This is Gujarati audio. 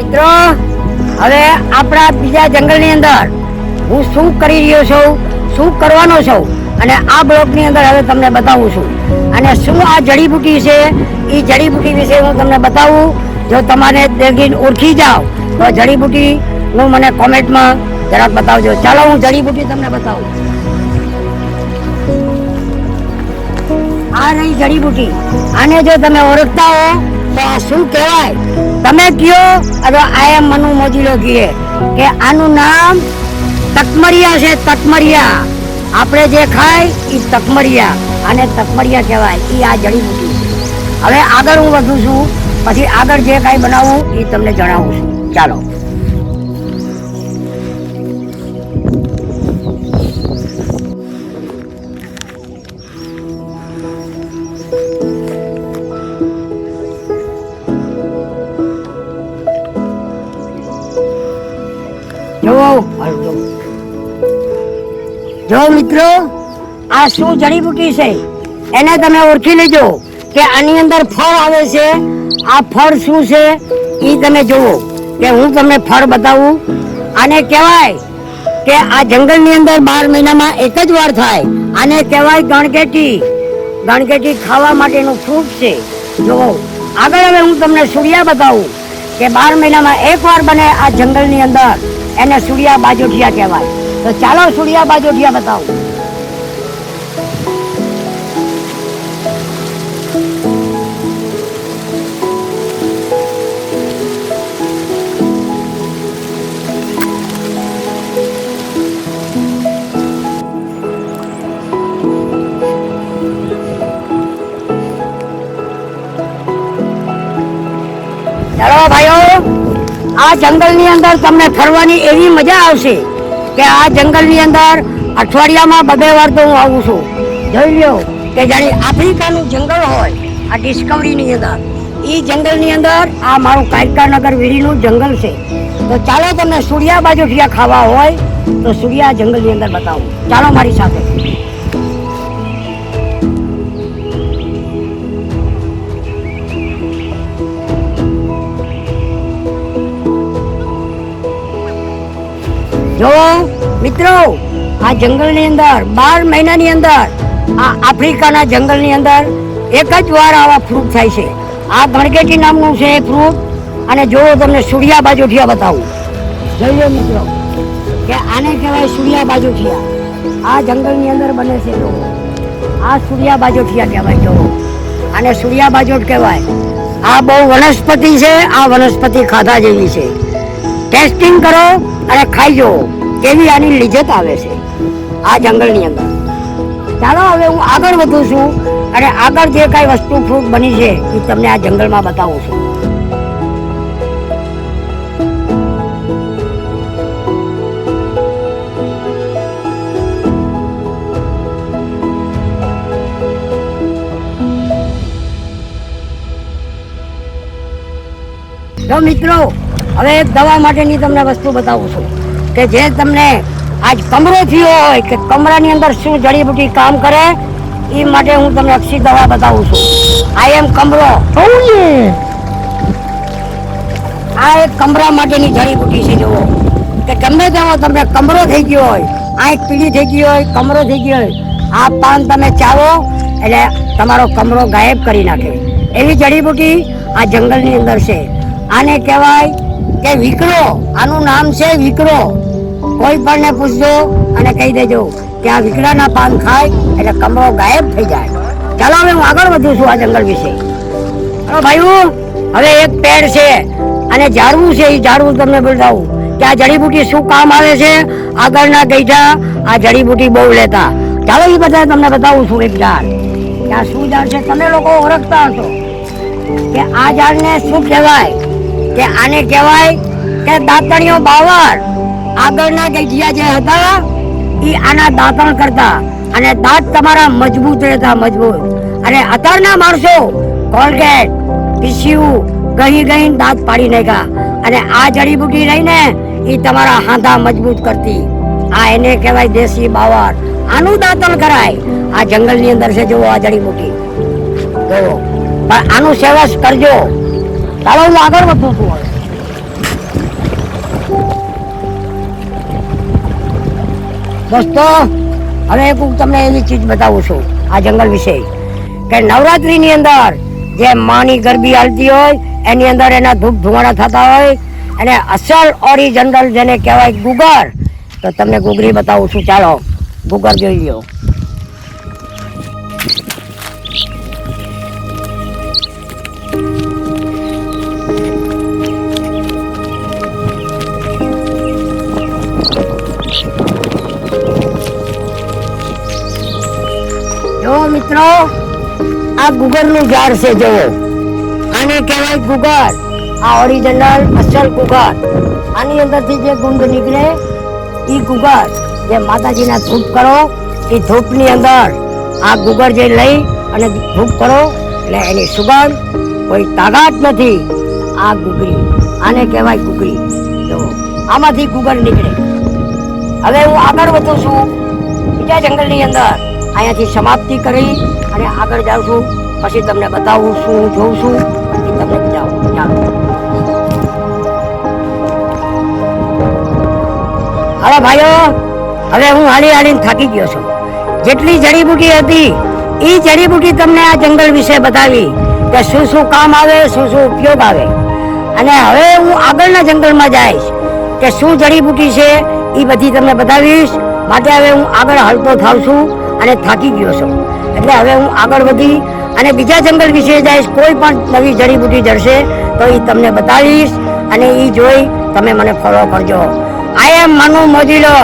મિત્રો, હવે આપણા બીજા જંગલની અંદર હું શું કરી રહ્યો છું, શું કરવાનો છું, અને આ બ્લોકની અંદર હવે તમને બતાવું છું. અને શું આ જડીબુટી છે? એ જડીબુટી વિશે હું તમને બતાવું. જો તમારે દેગીન ઓળખી જાઓ, તો જડીબુટી હું મને કોમેન્ટમાં જરાક બતાવજો. ચાલો, હું જડીબુટી તમને બતાવું. આ રહી જડીબુટી. આને જો તમે ઓળખતા હો તો આ શું કહેવાય? તમે કયો? અરે આ એમ મનુ મોજીલો કીએ કે આનું નામ તકમરિયા છે, તકમરિયા. આપણે જે ખાય એ તકમરિયા. અને તકમરિયા કહેવાય. એ આ જડીબુટી છે. હવે આગળ હું વધુ છું. પછી આગળ જે કાંઈ બનાવું એ તમને જણાવું છું. ચાલો. જો મિત્રો, આ શું જડીબુટી છે? એને તમે ઓળખી લેજો કે આની અંદર ફળ આવે છે. આ ફળ શું છે? એ તમે જુઓ કે હું તમને ફળ બતાવું. આને કહેવાય કે આ જંગલની અંદર બાર મહિનામાં એક જ વાર થાય. આને કહેવાય ગણકેટી. ગણકેટી ખાવા માટેનું ફ્રૂટ છે. જુઓ. આગળ હવે હું તમને સૂર્યા બતાવું કે બાર મહિનામાં એક વાર બને આ જંગલની અંદર. એને સૂર્યા બાજુઠિયા કહેવાય. તો ચાલો સૂર્યા બાજોઠિયા બતાવું. ચાલો ભાઈઓ, આ જંગલની અંદર તમને ફરવાની એવી મજા આવશે કે આ જંગલની અંદર અઠવાડિયામાં બબે વાર તો હું આવું છું. જોઈ લ્યો કે જાણે આફ્રિકાનું જંગલ હોય, આ ડિસ્કવરીની અંદર. એ જંગલની અંદર આ મારું કાયકાનગર વીરીનું જંગલ છે. તો ચાલો તમને સૂર્યા બાજુ ખાવા હોય, તો સૂર્યા જંગલની અંદર બતાવું. ચાલો મારી સાથે. જો, મિત્રો, આ જંગલની અંદર, બાર મહિનાની અંદર, આ આફ્રિકાના જંગલની અંદર એક જ વાર આવા ફ્રૂટ થાય છે. આ ગણગેટી નામનું છે એ ફ્રૂટ અને જો તમને સૂર્યા બાજોઠિયા બતાવું. જોઈએ, મિત્રો, કે આને કહેવાય સૂર્યા બાજોઠિયા આ. જંગલની અંદર બને છે, જો. આ સૂર્યા બાજોઠિયા કહેવાય, જો. અને સૂર્યા બાજોઠ કહેવાય. આ બહુ વનસ્પતિ છે, આ વનસ્પતિ ખાધા જેવી છે. ટેસ્ટિંગ કરો અને ખાઈ જુઓ કેવી આની લિજ્જત આવે છે આ જંગલની અંદર. ચાલો હવે હું આગળ વધું છું અને આગળ જે કાંઈ વસ્તુ ફ્રૂટ બની છે એ તમને આ જંગલમાં બતાવું છું. જો મિત્રો હવે એક દવા માટેની તમને વસ્તુ બતાવું છું કે જે તમને આજ કમરો થયો હોય કે કમરાની અંદર શું જડીબુટી કામ કરે એ માટે હું તમને અક્ષી દવા બતાવું છું. આઈ એમ કમરો. આ એક કમરા માટેની જડીબુટી છે જુઓ. કે ગમે તેવો તમને કમરો થઈ ગયો હોય આંખ પીળી થઈ ગઈ હોય કમરો થઈ ગયો હોય આ પાન તમે ચાવો એટલે તમારો કમરો ગાયબ કરી નાખે. એવી જડીબુટી આ જંગલની અંદર છે. આને કહેવાય કે વિકરો, આનું નામ છે વિકરો. કોઈ પણ ને પૂછજો અને કહી દેજો કે આ વિકરાના પાન ખાય એટલે કમરો ગાયબ થઈ જાય. ચાલો હવે હું આગળ વધું છું આ જંગલ વિશે. ભાઈઓ, હવે એક પેડ છે અને ઝાડવું છે, એ ઝાડવું તમને બતાવું કે આ જડીબુટી શું કામ આવે છે? આગળના ગઈઠા આ જડીબુટી બહુ લેતા. ચાલો એ બધા તમને બતાવું છું એક ઝાડ. આ શું ઝાડ છે? તમે લોકો ઓળખતા હશો કે આ ઝાડને શું કહેવાય? કે આને કહેવાય કે દાંતણીઓ બાવર આગળના ગઈઠિયા જે હતા એ આના દાંતણ કરતા. અને દાંત તમારા મજબૂત રહેતા, મજબૂત. અને અત્યારના માણસો કોલગેટ પીસીયુ ગહી ગહી દાંત પાડી નાખ્યા. અને આ જડીબુટી રહીને એ તમારા હાંધા મજબૂત કરતી. આ એને કહેવાય દેશી બાવર આનું દાંતણ કરાય. આ જંગલની અંદર છે, જુઓ આ જડીબુટી તો પણ આનું સેવસ કરજો. ચાલો હું આગળ વધું છું. દોસ્તો, હવે હું તમને એવી ચીજ બતાવું છું, આ જંગલ વિશે. કે નવરાત્રિની અંદર જે માની ગરબી હાલતી હોય, એની અંદર એના ધૂપ ધુમાડા થતા હોય, અને અસલ ઓરિજિનલ જેને કહેવાય ગુગર, તો તમને ગુગરી બતાવું છું. ચાલો, ગુગર જોઈ લો મિત્રો, આ ગુગરનું ઝાડ છે, જુઓ. આને કહેવાય ગુગર આ ઓરિજિનલ અસલ ગુગર આની અંદરથી જે ગુંદ નીકળે એ ગુગર જે માતાજીના ધૂપ કરો, એ ધૂપની અંદર આ ગુગર જે લઈ અને ધૂપ કરો, એટલે એની સુગંધ કોઈ તાકાત નથી. આ ગુગરી આને કહેવાય ગુગરી તો આમાંથી ગુગર નીકળે. હવે હું આગળ વધું છું. બીજા જંગલની અંદર. અહીંયાથી સમાપ્તિ કરી અને આગળ જાઉં છું. પછી તમને બતાવું શું જોઉં છું એ તમને જાઉં ચાલો. હવે ભાઈઓ, હવે હું હાલી હાલીને થાકી ગયો છું. જેટલી જડીબુટી હતી એ જડીબુટી તમને આ જંગલ વિશે બતાવી કે શું શું કામ આવે, શું શું ઉપયોગ આવે. અને હવે હું આગળના જંગલમાં જઈશ કે શું જડીબુટી છે એ બધી તમને બતાવીશ. માટે હવે હું આગળ હલતો થાવ છું. અને થાકી ગયો છું. એટલે હવે હું આગળ વધી અને બીજા જંગલ વિશે જઈશ કોઈ પણ નવી જડીબુટી જડશે, તો એ તમને બતાવીશ અને એ જોઈ તમે મને ફોલો કરજો. આઈ એમ મનુ મોજીલો